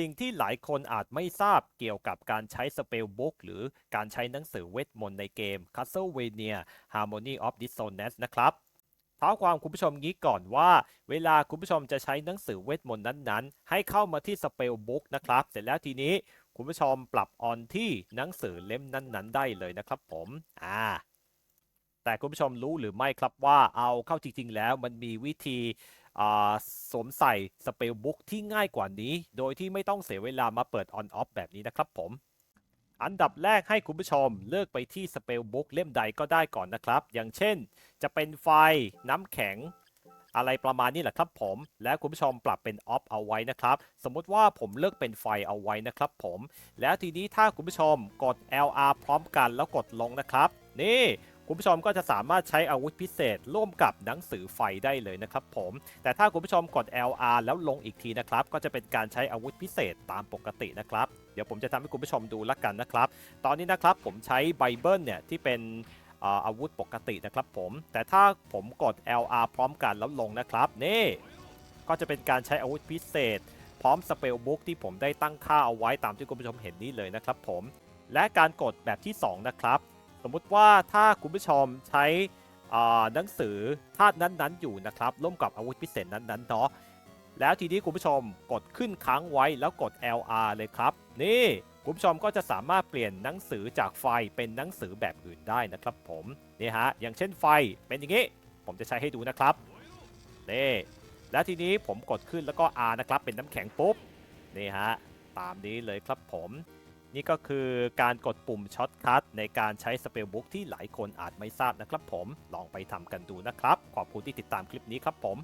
สิ่งที่หลายคนอาจไม่ทราบเกี่ยวกับการใช้สเปลบุ๊กหรือการใช้หนังสือเวทมนต์ในเกม Castlevania Harmony of Dissonance นะครับเท้าความคุณผู้ชมงี้ก่อนว่า เวลาคุณผู้ชมจะใช้หนังสือเวทมนต์นั้นๆ ให้เข้ามาที่สเปลบุ๊กนะครับ เสร็จแล้วทีนี้คุณผู้ชมปรับออนที่หนังสือเล่มนั้นๆ ได้เลยนะครับผม อ่า แต่คุณผู้ชมรู้หรือไม่ครับว่าเอาเข้าจริง ๆ แล้วมันมีวิธีสวมใส่สเปลบุ๊กที่ง่ายกว่านี้ โดยที่ไม่ต้องเสียเวลามาเปิดออนออฟแบบนี้นะครับผม อันดับแรกให้คุณผู้ชมเลือกไปที่สเปลบุ๊กเล่มใดก็ได้ก่อนนะครับ อย่างเช่น จะเป็นไฟน้ำแข็งอะไรประมาณนี้แหละครับผม และคุณผู้ชมปรับเป็นออฟเอาไว้นะครับ สมมติว่าผมเลือกเป็นไฟเอาไว้นะครับผม แล้วทีนี้ถ้าคุณผู้ชมกด LR พร้อมกันแล้วกดลงนะครับ นี่ คุณผู้ชมก็จะสามารถใช้อาวุธพิเศษ ร่วมกับหนังสือไฟได้เลยนะครับผม แต่ถ้าคุณผู้ชมกด LR แล้วลงอีกทีนะครับ ก็จะเป็นการใช้อาวุธพิเศษตามปกตินะครับ เดี๋ยวผมจะทำให้คุณผู้ชมดูละกันนะครับ ตอนนี้นะครับผมใช้ไบเบิลเนี่ยที่เป็นอาอาวุธปกตินะครับผม แต่ถ้าผมกด LR พร้อมกันแล้วลงนะครับ นี่ ก็จะเป็นการใช้อาวุธพิเศษ พร้อมสเปลบุ๊กที่ผมได้ตั้งค่าเอาไว้ตามที่คุณผู้ชมเห็นนี้เลยนะครับผม และการกดแบบที่ 2 นะครับ สมมุติว่าถ้าคุณผู้ชมใช้อ่าหนังสือธาตุนั้นๆ อยู่นะครับร่วมกับอาวุธพิเศษนั้นๆเนาะแล้วทีนี้คุณผู้ชมกดขึ้นค้างไว้แล้วกด LR เลยครับ นี่คุณผู้ชมก็จะสามารถเปลี่ยนหนังสือจากไฟเป็นหนังสือแบบอื่นได้นะครับผมนี่ฮะอย่างเช่นไฟเป็นอย่างนี้ ผมจะใช้ให้ดูนะครับนี่แล้วทีนี้ผมกดขึ้นแล้วก็ R นะครับเป็นน้ำแข็งปุ๊บนี่ฮะตามนี้เลยครับผม นี่ก็คือการกดปุ่มช็อตคัทในการใช้สเปลบุ๊กที่หลายคนอาจไม่ทราบนะครับผม ลองไปทำกันดูนะครับ ขอบคุณที่ติดตามคลิปนี้ครับผม